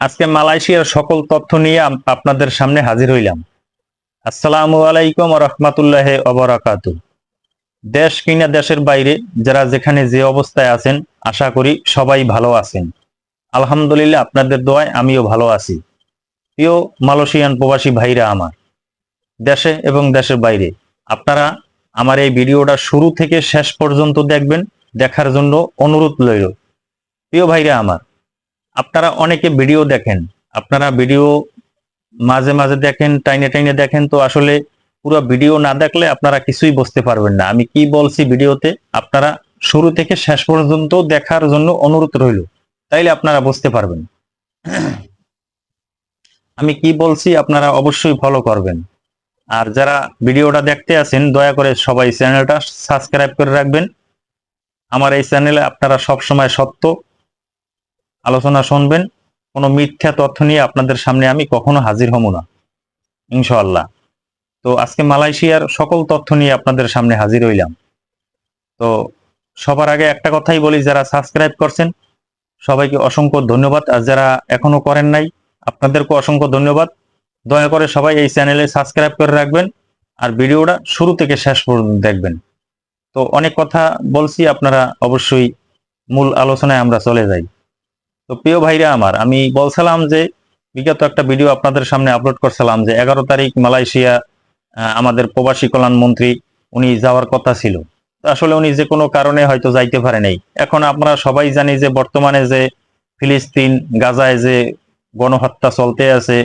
আজকে মালয়েশিয়ার সকল তথ্য নিয়ে আপনাদের সামনে হাজির হইলাম। আসসালামু আলাইকুম রহমতুল্লাহ অবরাকাত দেশ কিনা দেশের বাইরে, যারা যেখানে যে অবস্থায় আছেন, আশা করি সবাই ভালো আছেন। আলহামদুলিল্লাহ, আপনাদের দোয়ায় আমিও ভালো আছি। প্রিয় মালয়েশিয়ান প্রবাসী ভাইরা আমার, দেশে এবং দেশের বাইরে, আপনারা আমার এই ভিডিওটা শুরু থেকে শেষ পর্যন্ত দেখবেন, দেখার জন্য অনুরোধ লইল প্রিয় ভাইরা আমার আপনারা অনেকে ভিডিও দেখেন, আপনারা ভিডিও মাঝে মাঝে দেখেন, টাইনে টাইনে দেখেন, তো আসলে পুরো ভিডিও না দেখলে আপনারা কিছুই বুঝতে পারবেন না। আমি কি বলছি ভিডিওতে? আপনারা শুরু থেকে শেষ পর্যন্ত দেখার জন্য অনুরোধ রইল, তাইলে আপনারা বুঝতে পারবেন। আমি কি বলছি আপনারা অবশ্যই ফলো করবেন। আর যারা ভিডিওটা দেখতে আছেন, দয়া করে সবাই চ্যানেলটা সাবস্ক্রাইব করে রাখবেন। আমার এই চ্যানেলে আপনারা সব সময় সত্য আলোচনা শুনবেন, কোনো মিথ্যা তথ্য নিয়ে আপনাদের সামনে আমি কখনো হাজির হব না, ইনশাআল্লাহ। তো আজকে মালয়েশিয়ার সকল তথ্য নিয়ে আপনাদের সামনে হাজির হইলাম। তো সবার আগে একটা কথাই বলি, যারা সাবস্ক্রাইব করছেন, সবাইকে অসংখ্য ধন্যবাদ। আর যারা এখনও করেন নাই আপনাদেরকে অসংখ্য ধন্যবাদ। দয়া করে সবাই এই চ্যানেলে সাবস্ক্রাইব করে রাখবেন আর ভিডিওটা শুরু থেকে শেষ পর্যন্ত দেখবেন। তো অনেক কথা বলছি, আপনারা অবশ্যই মূল আলোচনায় আমরা চলে যাই। তো প্রিয় ভাইরা আমার, আমি বলছিলাম যে বিগত একটা ভিডিও আপনাদের সামনে আপলোড করছিলাম যে এগারো তারিখ মালয়েশিয়া আমাদের প্রবাসী কল্যাণ মন্ত্রী, উনি যাওয়ার কথা ছিল। আসলে উনি যে কোনো কারণে হয়তো যাইতে পারে নাই। এখন আমরা সবাই জানি যে বর্তমানে যে ফিলিস্তিন, গাজায় যে গণহত্যা চলতে আছে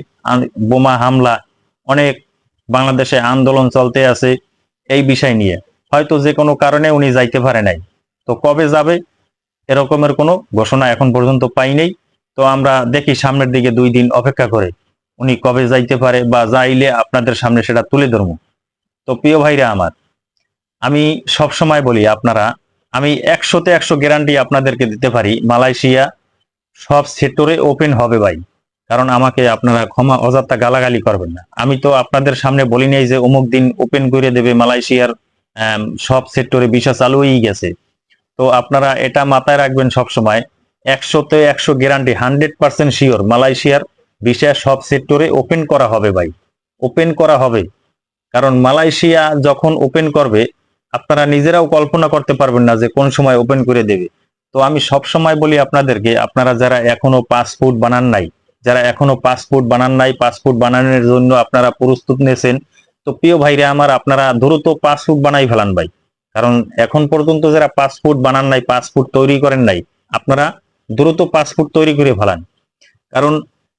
বোমা হামলা, অনেক বাংলাদেশে আন্দোলন চলতে আছে, এই বিষয় নিয়ে। হয়তো যে কোনো কারণে উনি যাইতে পারে নাই। তো কবে যাবে? এরকমের কোনো ঘোষণা এখন পর্যন্ত পাই নাই। তো আমরা দেখি সামনের দিকে দুই দিন অপেক্ষা করে উনি কবে যাইতে পারে বা যাইলে আপনাদের সামনে সেটা তুলে ধরব। তো প্রিয় ভাইরা আমার, আমি সব সময় বলি আপনারা, আমি একশোতে একশো গ্যারান্টি আপনাদেরকে দিতে পারি, মালয়েশিয়া সব সেক্টরে ওপেন হবে ভাই। কারণ আমাকে আপনারা ক্ষমা অযাত্রা গালাগালি করবেন না। আমি তো আপনাদের সামনে বলি নাই যে অমুক দিন ওপেন করে দেবে মালয়েশিয়ার সব সেক্টরে ভিসা চালু হয়েই গেছে। তো আপনারা এটা মাথায় রাখবেন সব সময় একশোতে একশো গ্যারান্টি হান্ড্রেড পার্সেন্ট শিওর মালয়েশিয়ার ভিসা সব সেক্টরে ওপেন করা হবে ভাই ওপেন করা হবে। কারণ মালয়েশিয়া যখন ওপেন করবে, আপনারা নিজেরাও কল্পনা করতে পারবেন না যে কোন সময় ওপেন করে দেবে। তো আমি সব সময় বলি আপনাদেরকে, আপনারা যারা এখনও পাসপোর্ট বানান নাই, যারা এখনও পাসপোর্ট বানান নাই পাসপোর্ট বানানোর জন্য আপনারা প্রস্তুত নিয়েছেন, তো প্রিয় ভাইরা আমার, আপনারা দ্রুত পাসপোর্ট বানাই ফেলান ভাই। কারণ এখন পর্যন্ত যারা পাসপোর্ট বানান নাই পাসপোর্ট তৈরি করেন নাই, আপনারা দ্রুত পাসপোর্ট তৈরি করে ফেলান। কারণ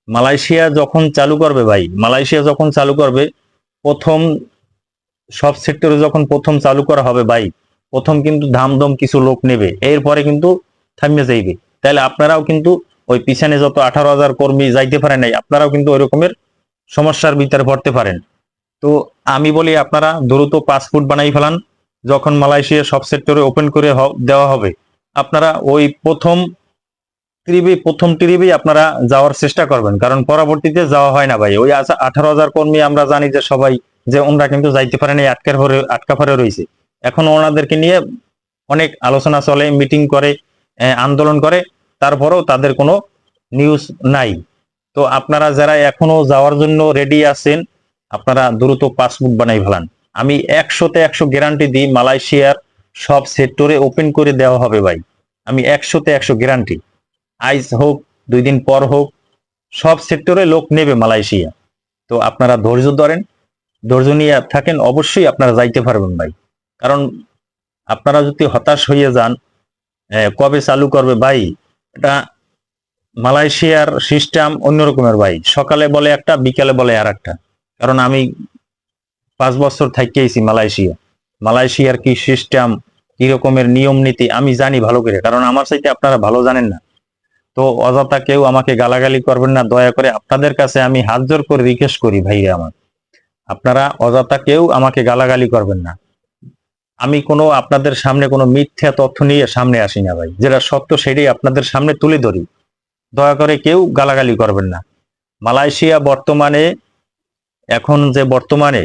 মালয়েশিয়া যখন চালু করবে ভাই, মালয়েশিয়া যখন চালু করবে, প্রথম সব সেক্টরে যখন প্রথম চালু করা হবে ভাই, প্রথম কিন্তু ধামদম কিছু লোক নেবে, এরপরে কিন্তু থামিয়ে যাইবে। তাহলে আপনারাও কিন্তু ওই পিছনে যত আঠারো হাজার কর্মী যাইতে পারেন নাই, আপনারাও কিন্তু ওই রকমের সমস্যার ভিতরে পড়তে পারেন। তো আমি বলি আপনারা দ্রুত পাসপোর্ট বানাই ফেলান যখন মালয়েশিয়া সব সেক্টরে ওপেন করে দেওয়া হবে, আপনারা ওই প্রথম ট্রিপে প্রথম ট্রিপেই আপনারা যাওয়ার চেষ্টা করবেন। কারণ পরবর্তীতে যাওয়া হয় না ভাই। ওই আঠারো হাজার কর্মী আমরা জানি যে সবাই, যে ওনারা কিন্তু যাইতে পারেনি, আটকার ভরে, আটকা পরে রয়েছে। এখন ওনাদেরকে নিয়ে অনেক আলোচনা চলে মিটিং করে আন্দোলন করে। তারপরেও তাদের কোনো নিউজ নাই। তো আপনারা যারা এখনও যাওয়ার জন্য রেডি আছেন, আপনারা দ্রুত পাসপোর্ট বানাই ফেলান। আমি একশোতে একশো গ্যারান্টি দিই, মালয়েশিয়ার সব সেক্টরে ওপেন করে দেওয়া হবে ভাই। আমি একশোতে একশো গ্যারান্টি আইস হোক, দুই দিন পর হোক, সব সেক্টরে লোক নেবে মালয়েশিয়া। তো আপনারা ধৈর্য ধরেন, ধৈর্য নিয়ে থাকেন, অবশ্যই আপনারা যাইতে পারবেন ভাই। কারণ আপনারা যদি হতাশ হয়ে যান কবে চালু করবে ভাই? এটা মালয়েশিয়ার সিস্টেম অন্যরকমের ভাই। সকালে বলে একটা, বিকালে বলে আর একটা কারণ আমি পাঁচ বছর থাকেইছি মালয়েশিয়া। মালয়েশিয়ার কি সিস্টেম কি রকমের নিয়ম নীতি, আমি জানি ভালো করে, কারণ আমার চাইতে আপনারা ভালো জানেন না। তো অযথা কেউ আমাকে গালাগালি করবেন না, দয়া করে আপনাদের কাছে আমি হাত জোর করে রিকোয়েস্ট করি ভাইরা আমার। আপনারা অযথা কেউ আমাকে গালাগালি করবেন না। আমি কোনো আপনাদের সামনে কোনো মিথ্যা তথ্য নিয়ে সামনে আসি না ভাই। যেটা সত্য সেটাই আপনাদের সামনে তুলে ধরি। দয়া করে কেউ গালাগালি করবেন না। মালয়েশিয়া বর্তমানে, এখন যে বর্তমানে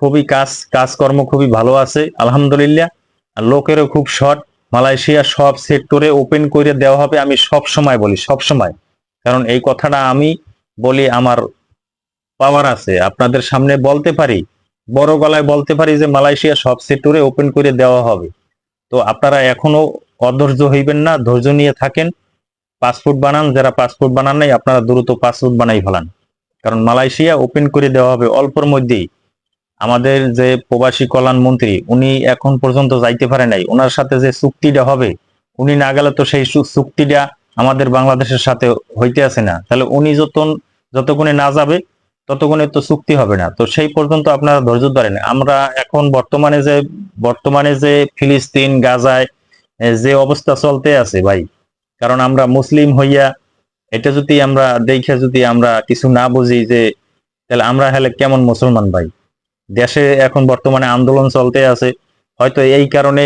খুবই কাজ, কাজকর্ম খুবই ভালো আছে, আলহামদুলিল্লাহ। আর লোকেরও খুব শর্ট মালয়েশিয়া সব সেক্টরে ওপেন করে দেওয়া হবে, আমি সব সময় বলি, সব সময়। কারণ এই কথাটা আমি বলি, আমার পাওয়ার আছে, আপনাদের সামনে বলতে পারি, বড় গলায় বলতে পারি যে মালয়েশিয়া সব সেক্টরে ওপেন করে দেওয়া হবে। তো আপনারা এখনও অধৈর্য হইবেন না, ধৈর্য নিয়ে থাকেন, পাসপোর্ট বানান, যারা পাসপোর্ট বানান নাই, আপনারা দ্রুত পাসপোর্ট বানাই ফেলান। কারণ মালয়েশিয়া ওপেন করে দেওয়া হবে, অল্পর মধ্যেই। আমাদের যে প্রবাসী কল্যাণ মন্ত্রী, উনি এখন পর্যন্ত যাইতে পারে নাই। ওনার সাথে যে চুক্তিটা হবে, উনি না গেলে তো সেই চুক্তিটা আমাদের বাংলাদেশের সাথে হইতে আছে না। তাহলে উনি যত যতক্ষণে না যাবে ততক্ষণে তো চুক্তি হবে না। তো সেই পর্যন্ত আপনারা ধৈর্য ধরেন। আমরা এখন বর্তমানে যে বর্তমানে যে ফিলিস্তিন, গাজায় যে অবস্থা চলতে আছে ভাই, কারণ আমরা মুসলিম হইয়া এটা যদি আমরা দেখে যদি আমরা কিছু না বুঝি যে তাহলে আমরা হলে কেমন মুসলমান ভাই? দেশে এখন বর্তমানে আন্দোলন চলতে আছে। হয়তো এই কারণে